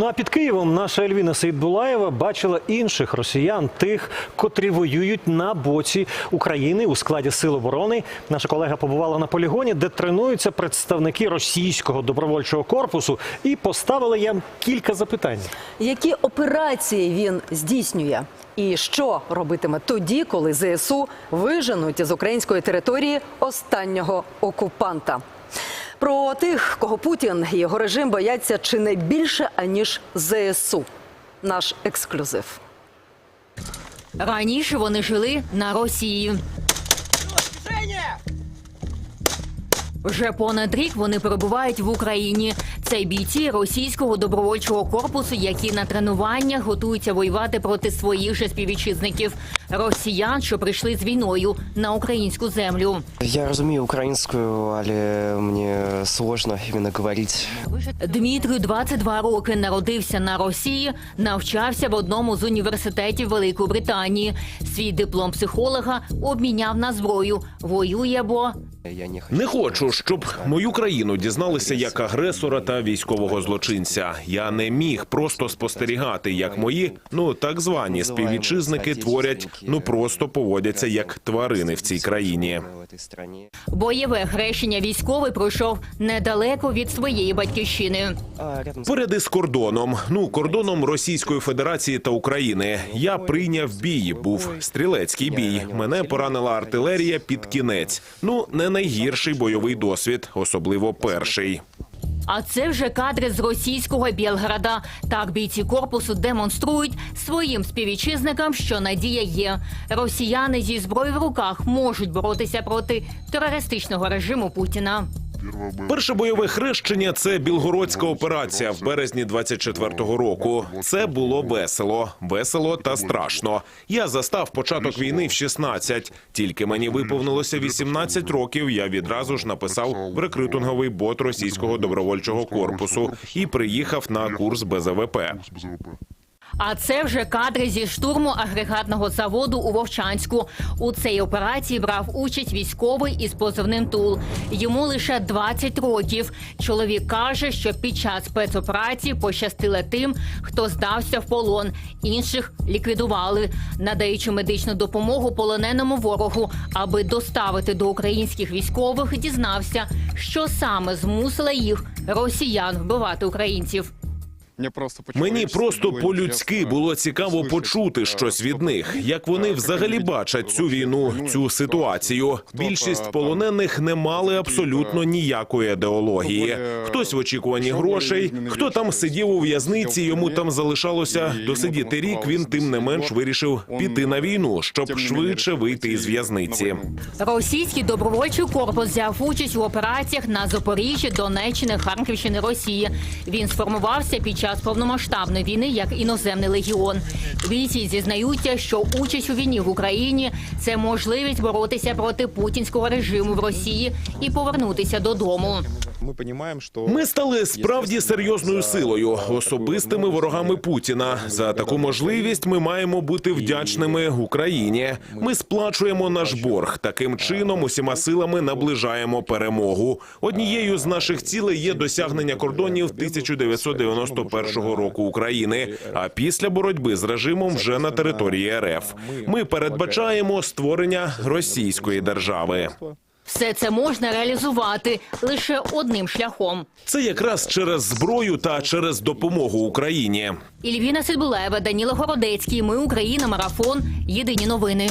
Ну а під Києвом наша Ельвіна Сейдбулаєва бачила інших росіян, тих, котрі воюють на боці України у складі сил оборони. Наша колега побувала на полігоні, де тренуються представники російського добровольчого корпусу, і поставила їм кілька запитань. Які операції він здійснює? І що робитиме тоді, коли ЗСУ виженуть із української території останнього окупанта? Про тих, кого Путін і його режим бояться чи не більше аніж ЗСУ. Наш ексклюзив. Раніше вони жили на Росії. Вже понад рік вони перебувають в Україні. Це бійці російського добровольчого корпусу, які на тренуваннях готуються воювати проти своїх же співвітчизників росіян, що прийшли з війною на українську землю. Я розумію українською, але мені сложно іменно говорити. Дмитрію 22 роки народився на Росії, навчався в одному з університетів Великої Британії. Свій диплом психолога обміняв на зброю. Воює, бо не хочу. Хочу, щоб мою країну дізналися як агресора та військового злочинця. Я не міг просто спостерігати, як мої ну так звані співвітчизники творять, ну просто поводяться як тварини в цій країні. Бойове хрещення військовий пройшов недалеко від своєї батьківщини. З... Поряд із кордоном, ну кордоном Російської Федерації та України. Я прийняв бій. Був стрілецький бій. Мене поранила артилерія під кінець. Ну не найгірший бойовий досвід, особливо перший. А це вже кадри з російського Білграда. Так бійці корпусу демонструють своїм співвітчизникам, що надія є. Росіяни зі зброєю в руках можуть боротися проти терористичного режиму Путіна. Перше бойове хрещення це білгородська операція в березні 24-го року. Це було весело, весело та страшно. Я застав початок війни в 16. Тільки мені виповнилося 18 років. Я відразу ж написав в рекрутинговий бот російського добровольчого корпусу і приїхав на курс БЗВП. А це вже кадри зі штурму агрегатного заводу у Вовчанську. У цій операції брав участь військовий із позивним Тул. Йому лише 20 років. Чоловік каже, що під час спецоперації пощастило тим, хто здався в полон. Інших ліквідували, надаючи медичну допомогу полоненому ворогу, аби доставити до українських військових. Дізнався, що саме змусило їх росіян вбивати українців. Мені просто по-людськи було цікаво почути щось від них, як вони взагалі бачать цю війну, цю ситуацію. Більшість полонених не мали абсолютно ніякої ідеології. Хтось в очікуванні грошей, хто там сидів у в'язниці, йому там залишалося досидіти рік. Він тим не менш вирішив піти на війну, щоб швидше вийти із в'язниці. Російський добровольчий корпус взяв участь у операціях на Запоріжжі, Донеччини, Харківщини, Росії. Він сформувався під час повномасштабної війни як іноземний легіон. Бійці зізнаються, що участь у війні в Україні це можливість боротися проти путінського режиму в Росії і повернутися додому. Ми розуміємо, що Ми стали справді серйозною силою, особистими ворогами Путіна. За таку можливість ми маємо бути вдячними Україні. Ми сплачуємо наш борг. Таким чином, усіма силами наближаємо перемогу. Однією з наших цілей є досягнення кордонів 1991 року України. А після боротьби з режимом вже на території РФ. Ми передбачаємо створення російської держави. Все це можна реалізувати лише одним шляхом. Це якраз через зброю та через допомогу Україні. Ільвіна Сидбулева, Даніла Городецький. Ми Україна. Марафон. Єдині новини.